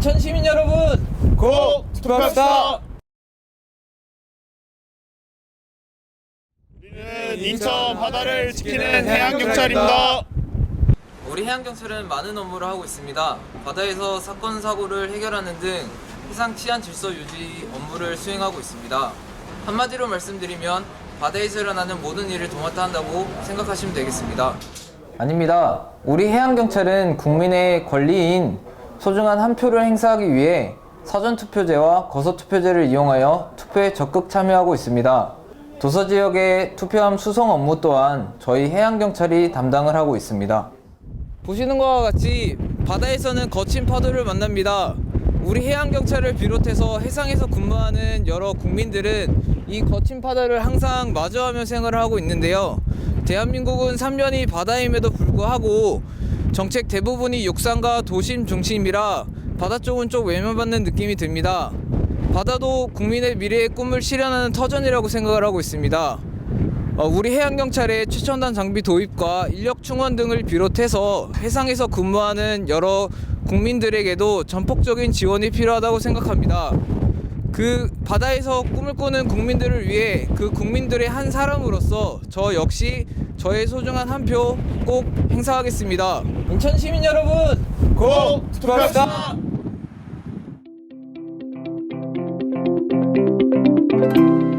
인천 시민 여러분, 고 투표합시다. 우리는 인천 바다를 지키는 해양 경찰입니다. 우리 해양경찰은 많은 업무를 하고 있습니다. 바다에서 사건 사고를 해결하는 등 해상 치안 질서 유지 업무를 수행하고 있습니다. 한마디로 말씀드리면 바다에서 일어나는 모든 일을 도맡아 한다고 생각하시면 되겠습니다. 아닙니다. 우리 해양경찰은 국민의 권리인 소중한 한 표를 행사하기 위해 사전투표제와 거소투표제를 이용하여 투표에 적극 참여하고 있습니다. 도서 지역의 투표함 수송 업무 또한 저희 해양경찰이 담당을 하고 있습니다. 보시는 것과 같이 바다에서는 거친 파도를 만납니다. 우리 해양경찰을 비롯해서 해상에서 근무하는 여러 국민들은 이 거친 파도를 항상 마주하며 생활을 하고 있는데요. 대한민국은 3년이 바다임에도 불구하고 정책 대부분이 육상과 도심 중심이라 바다 쪽은 좀 외면받는 느낌이 듭니다. 바다도 국민의 미래의 꿈을 실현하는 터전이라고 생각을 하고 있습니다. 어, 우리 해양경찰의 최첨단 장비 도입과 인력 충원 등을 비롯해서 해상에서 근무하는 여러 국민들에게도 전폭적인 지원이 필요하다고 생각합니다. 그 바다에서 꿈을 꾸는 국민들을 위해 그 국민들의 한 사람으로서 저 역시 저의 소중한 한 표 꼭 행사하겠습니다. 인천 시민 여러분, 고 투표합시다. 투표합시다.